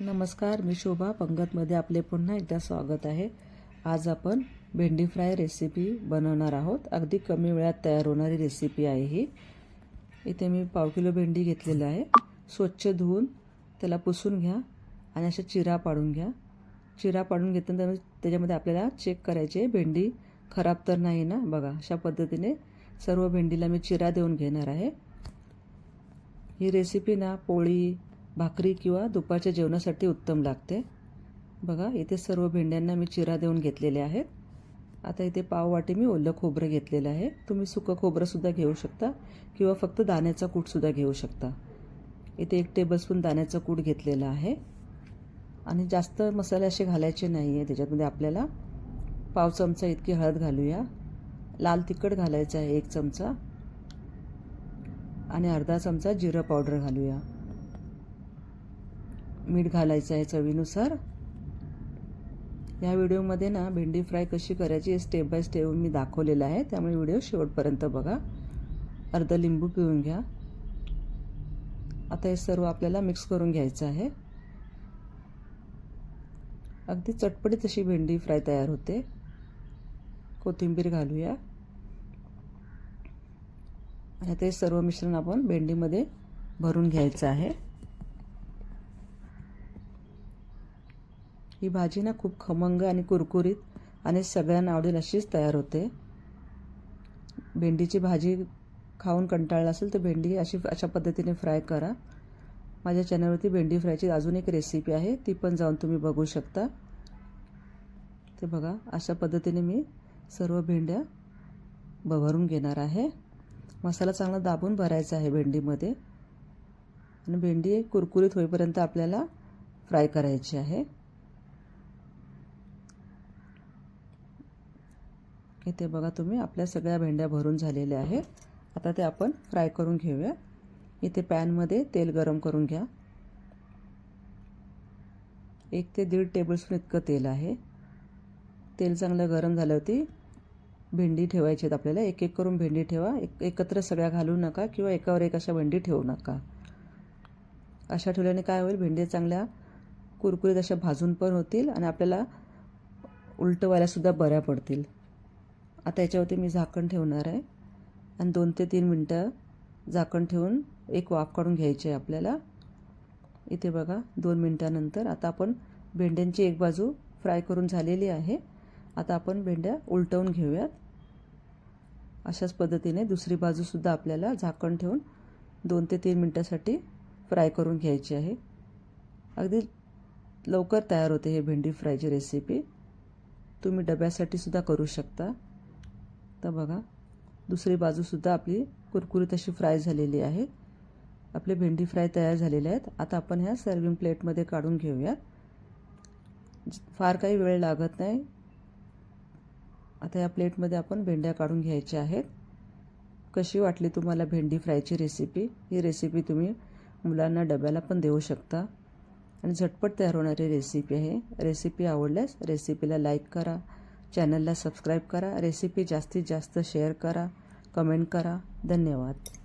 नमस्कार मी शोभा. पंगतमध्ये आपले पुन्हा एकदा स्वागत आहे. आज आपण भेंडी फ्राय रेसिपी बनवणार आहोत. अगदी कमी वेळात तयार होणारी रेसिपी आहे ही. इथे मी पाव किलो भेंडी घेतलेली आहे. स्वच्छ धुवून त्याला पुसून घ्या आणि अशा चिरा पाडून घ्या. चिरा पाडून घेतल्यानंतर त्याच्यामध्ये आपल्याला चेक करायचे भेंडी खराब तर नाही ना? बघा अशा पद्धतीने सर्व भेंडीला मी चिरा देऊन घेणार आहे. ही रेसिपी ना पोळी भाकरी किंवा दुपारच्या जेवणासाठी उत्तम लागते. बघा इथे सर्व भेंड्यांना मी चिरा देऊन घेतलेले आहेत. आता इथे पाववाटी मी ओलं खोबरं घेतलेलं आहे. तुम्ही सुकं खोबरंसुद्धा घेऊ शकता किंवा फक्त दाण्याचा कूटसुद्धा घेऊ शकता. इथे एक टेबलस्पून दाण्याचं कूट घेतलेलं आहे. आणि जास्त मसाले असे घालायचे नाही आहे त्याच्यामध्ये आपल्याला पाव चमचा इतकी हळद घालूया. लाल तिखट घालायचं आहे एक चमचा. आणि अर्धा चमचा जिरं पावडर घालूया. मीठ घालायचं आहे चवीनुसार. या व्हिडिओमध्ये ना भेंडी फ्राय कशी करायची स्टेप बाय स्टेप मी दाखवलेलं आहे. त्यामुळे व्हिडिओ शेवटपर्यंत बघा. अर्धा लिंबू पिळून घ्या. आता हे सर्व आपल्याला मिक्स करून घ्यायचं आहे. अगदी चटपटीत अशी भेंडी फ्राय तयार होते. कोथिंबीर घालूया. आता ते सर्व मिश्रण आपण भेंडीमध्ये भरून घ्यायचं आहे. ही भाजी ना खूप खमंग आणि कुरकुरीत आणि सगळ्यांना आवडेल अशीच तयार होते. भेंडीची भाजी खाऊन कंटाळला असेल तर भेंडी अशी अशा पद्धतीने फ्राय करा. माझ्या चॅनलवरती भेंडी फ्रायची अजून एक रेसिपी आहे ती पण जाऊन तुम्ही बघू शकता. ते बघा अशा पद्धतीने मी सर्व भेंड्या भरून घेणार आहे. मसाला चांगला दाबून भरायचा आहे भेंडीमध्ये. आणि भेंडी कुरकुरीत होईपर्यंत आपल्याला फ्राय करायची आहे. इथे बघा तुम्ही. आपल्या सगळ्या भेंड्या भरून झालेल्या आहेत. आता ते आपण फ्राय करून घेऊया. इथे पॅनमध्ये तेल गरम करून घ्या. एक ते दीड टेबलस्पून इतकं तेल आहे. तेल चांगलं गरम झाल्यावरती भेंडी ठेवायची आहेत आपल्याला. एक एक करून भेंडी ठेवा. एक एकत्र सगळ्या घालू नका किंवा एकावर एक अशा भेंडी ठेवू नका. अशा ठेवल्याने काय होईल? भेंडी चांगल्या कुरकुरीत अशा भाजून पण होतील आणि आपल्याला उलटवायलासुद्धा बऱ्या पडतील. आता याच्यावरती मी झाकण ठेवणार आहे. आणि दोन ते तीन मिनटं झाकण ठेवून एक वाफ काढून घ्यायची आहे आपल्याला. इथे बघा दोन मिनटानंतर आता आपण भेंड्यांची एक बाजू फ्राय करून झालेली आहे. आता आपण भेंड्या उलटवून घेऊयात. अशाच पद्धतीने दुसरी बाजूसुद्धा आपल्याला झाकण ठेवून दोन ते तीन मिनटासाठी फ्राय करून घ्यायची आहे. अगदी लवकर तयार होते हे भेंडी फ्रायची रेसिपी. तुम्ही डब्यासाठी सुद्धा करू शकता. तर बघा. दुसरी बाजूसुद्धा आपली कुरकुरीत अशी फ्राय झालेली आहे. आपले भेंडी फ्राय तयार झालेले आहेत. आता आपण ह्या सर्विंग प्लेटमध्ये काढून घेऊयात. फार काही वेळ लागत नाही. आता या प्लेटमध्ये आपण भेंड्या काढून घ्यायच्या आहेत. कशी वाटली तुम्हाला भेंडी फ्रायची रेसिपी ही रेसिपी तुम्ही मुलांना डब्याला पण देऊ शकता. आणि झटपट तयार होणारी रेसिपी आहे. रेसिपी आवडल्यास रेसिपीला लाईक करा. चॅनलला सबस्क्राईब करा रेसिपी जास्तीत जास्त शेअर करा कमेंट करा. धन्यवाद.